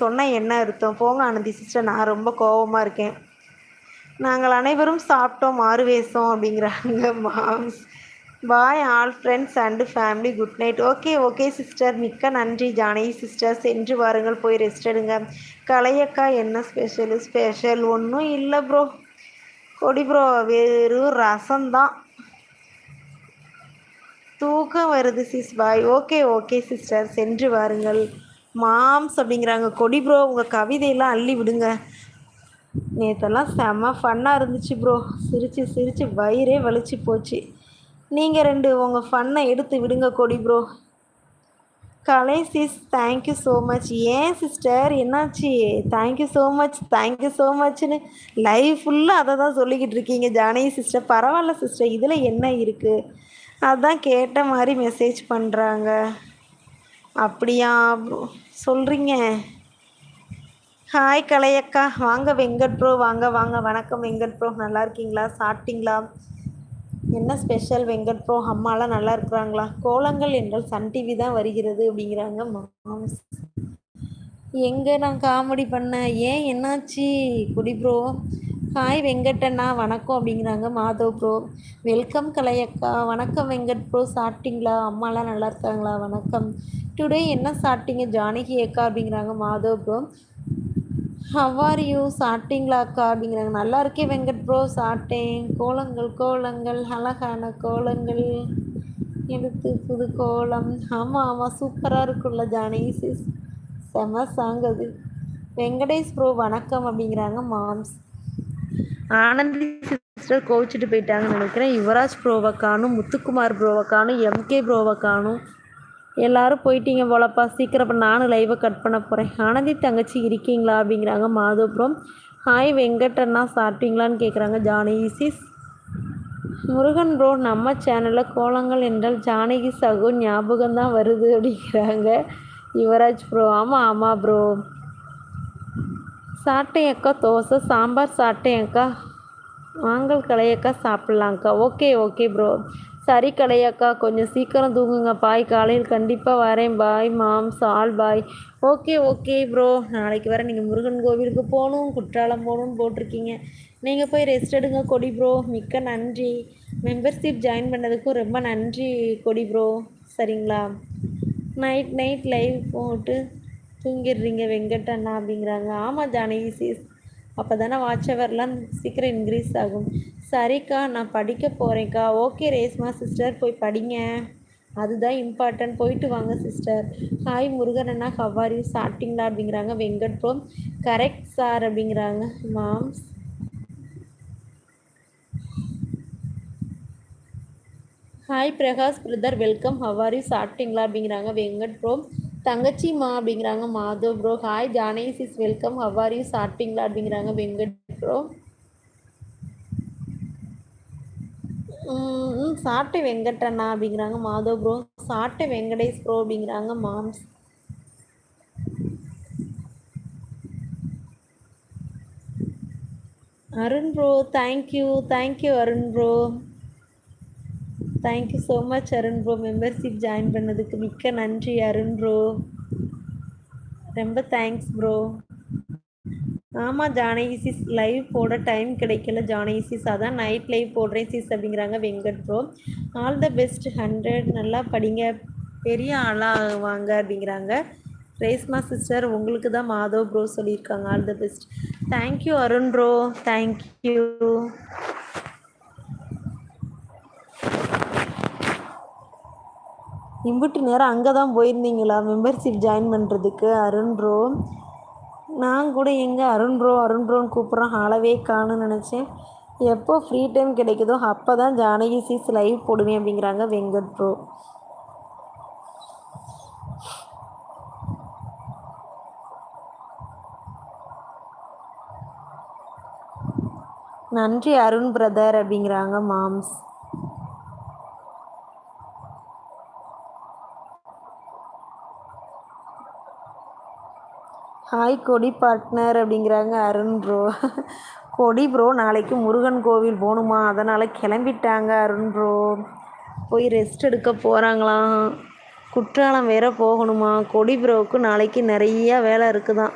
சொன்னால் என்ன அர்த்தம்? போங்க ஆனந்தி சிஸ்டர் நான் ரொம்ப கோபமாக இருக்கேன். நாங்கள் அனைவரும் சாப்பிட்டோம் மாறுவேஷம் அப்படிங்கிறாங்க moms. Bye all friends and family good night okay okay sister மிக்க நன்றி ஜானகி சிஸ்டர் சென்று வாருங்கள் போய் ரெஸ்ட் எடுங்க. கலையக்கா என்ன ஸ்பெஷல் ஸ்பெஷல் ஒன்றும் இல்லை ப்ரோ கொடி ப்ரோ வெறும் ரசம்தான். தூக்கம் வருது sis bye okay okay sister சென்று வாருங்கள். மாம்ஸ் அப்படிங்கிறாங்க. கொடி ப்ரோ உங்கள் கவிதையெல்லாம் அள்ளி விடுங்க. நேற்றெல்லாம் செம்ம ஃபன்னாக இருந்துச்சு ப்ரோ சிரித்து சிரித்து வயிறே வலிச்சு போச்சு. நீங்கள் ரெண்டு உங்கள் ஃபன்னை எடுத்து விடுங்க Kodi bro Kalai sis thank you so much ஏன் சிஸ்டர் என்னாச்சு? Thank you so much thank you so மச்னு life ஃபுல்லாக அதை தான் சொல்லிக்கிட்டு இருக்கீங்க ஜானகி சிஸ்டர் பரவாயில்ல சிஸ்டர் இதில் என்ன இருக்குது அதான் கேட்ட மாதிரி மெசேஜ் பண்ணுறாங்க அப்படியா? சொல்கிறீங்க ஹாய் கலையக்கா. வாங்க வெங்கட் ப்ரோ வாங்க வாங்க. வணக்கம் வெங்கட் ப்ரோ நல்லா இருக்கீங்களா? சாப்பிட்டீங்களா? என்ன ஸ்பெஷல் வெங்கட் ப்ரோ அம்மாலாம் நல்லா இருக்கிறாங்களா? கோலங்கள் என்றால் சன் டிவி தான் வருகிறது அப்படிங்கிறாங்க மாம்ஸ் எங்கே நான் காமெடி பண்ணேன் ஏன் என்னாச்சு? குடி ப்ரோ ஹாய் வெங்கட்டண்ணா. வணக்கம் அப்படிங்கிறாங்க மாதவ் ப்ரோ வெல்கம் கலையக்கா. வணக்கம் வெங்கட் ப்ரோ சாப்பிட்டீங்களா? அம்மாலாம் நல்லா இருக்காங்களா? வணக்கம். டுடே என்ன சாப்பிட்டீங்க ஜானகி அக்கா அப்படிங்கிறாங்க Madhav bro how are you சாப்பிட்டீங்களாக்கா அப்படிங்கிறாங்க. நல்லா இருக்கே வெங்கட் ப்ரோ சாப்பிட்டேன். கோலங்கள் கோலங்கள் அழகான கோலங்கள். எடுத்து புது கோலம். ஆமாம் ஆமாம் சூப்பராக இருக்குல்ல ஜானகி சிஸ் செம சாங் அது. வெங்கடேஷ் ப்ரோ வணக்கம் அப்படிங்கிறாங்க மாம்ஸ் ஆனந்தி சிஸ்டர் கோவிச்சிட்டு போயிட்டாங்கன்னு நினைக்கிறேன். யுவராஜ் ப்ரோவை காணும் முத்துக்குமார் ப்ரோவை காணும் எம்கே ப்ரோவை காணும். எல்லாரும் போயிட்டீங்க போலப்பா. சீக்கிரம் இப்போ நானும் லைவை கட் பண்ண போகிறேன் ஆனந்தி தங்கச்சி இருக்கீங்களா அப்படிங்கிறாங்க. மாதவபுரம் ஹாய் வெங்கட்டண்ணா சாப்பிட்டீங்களான்னு கேட்குறாங்க ஜானகி சிஸ் முருகன் ப்ரோ நம்ம சேனலில் கோலங்கள் என்றால் ஜானகி சகு ஞாபகம் தான் வருது அப்படிங்கிறாங்க. யுவராஜ் ப்ரோ ஆமாம் ஆமாம் ப்ரோ சாப்பிட்டேன் அக்கா. தோசை சாம்பார் சாப்பிட்டேன் அக்கா. வாங்கல் கலையக்கா சாப்பிட்லாங்க்கா ஓகே ஓகே ப்ரோ சரி கலையாக்கா கொஞ்சம் சீக்கிரம் தூங்குங்க. பாய் காலையில் கண்டிப்பாக வரேன். பாய் மாம் சால் பாய். Okay okay bro. நாளைக்கு வர நீங்கள் முருகன் கோவிலுக்கு போகணும் குற்றாலம் போகணும்னு போட்டிருக்கீங்க. நீங்கள் போய் ரெஸ்ட் எடுங்க கொடி ப்ரோ. மிக்க நன்றி. மெம்பர்ஷிப் ஜாயின் பண்ணதுக்கும் ரொம்ப நன்றி கொடி ப்ரோ. சரிங்களா? நைட் நைட் லைவ் போட்டு தூங்கிடுறீங்க வெங்கட் அப்படிங்கிறாங்க. ஆமாம் ஜானகி சீஸ் அப்போ தானே வாட்ச் ஹவர்லாம் சீக்கிரம் இன்க்ரீஸ் ஆகும். சரிக்கா நான் படிக்க போகிறேன்க்கா ஓகே ரேஸ்மா சிஸ்டர் போய் படிங்க. அதுதான் இம்பார்ட்டன்ட் போயிட்டு வாங்க சிஸ்டர் ஹாய் முருகன் அண்ணா ஹவ்வாரி சாப்பிட்டீங்களா அப்படிங்கிறாங்க. வெங்கட் ப்ரோ கரெக்ட் சார் அப்படிங்கிறாங்க. Moms hi Prakash brother welcome how are you சாப்பிட்டீங்களா அப்படிங்கிறாங்க. வெங்கட் ப்ரோ தங்கச்சிம்மா அப்படிங்கிறாங்க Madhav bro hi ஜானேஸ் is welcome how are you சாப்பிட்டீங்களா அப்படிங்கிறாங்க வெங்கட் ப்ரோ ம் சாப்பிட்டு வெங்கட்டண்ணா அப்படிங்கிறாங்க மாதவ் ப்ரோ சாப்பிட்டு வெங்கடேஷ் ப்ரோ அப்படிங்கிறாங்க moms. Arun bro thank you thank you Arun bro thank you so much Arun bro membership join பண்ணதுக்கு மிக்க நன்றி அருண் ப்ரோ ரொம்ப தேங்க்ஸ் ப்ரோ ஆமாம் ஜானகி சிஸ் லைவ் போட டைம் கிடைக்கல ஜானகி சிஸ் அதான் நைட் லைவ் போடுறேன் சிஸ் அப்படிங்கிறாங்க Venkat bro all the best hundred நல்லா படிங்க. பெரிய ஆளாக வாங்க அப்படிங்கிறாங்க. ரேஸ்மா சிஸ்டர் உங்களுக்கு தான் மாதவ் ப்ரோ சொல்லியிருக்காங்க. All the best thank you Arun bro thank you இம்புட்டு நேரம் அங்கே தான் போயிருந்தீங்களா? மெம்பர்ஷிப் ஜாயின் பண்ணுறதுக்கு அருண் ப்ரோ நான் கூட எங்கே அருண் ப்ரோ அருண் ப்ரோன்னு கூப்பிட்றோம் ஆளவே காணுன்னு நினச்சேன். எப்போ ஃப்ரீ டைம் கிடைக்குதோ அப்போ தான் ஜானகி சீஸ் லைவ் போடுவேன் அப்படிங்கிறாங்க வெங்கட் ப்ரோ நன்றி அருண் பிரதர் அப்படிங்கிறாங்க மாம்ஸ் ஹாய் கொடி பார்ட்னர் அப்படிங்கிறாங்க அருண் ப்ரோ கொடி ப்ரோ நாளைக்கு முருகன் கோவில் போகணுமா? அதனால் கிளம்பிட்டாங்க அருண் ப்ரோ போய் ரெஸ்ட் எடுக்க போகிறாங்களாம் குற்றாலம் வேற போகணுமா? கொடி ப்ரோவுக்கு நாளைக்கு நிறையா வேலை இருக்குதான்.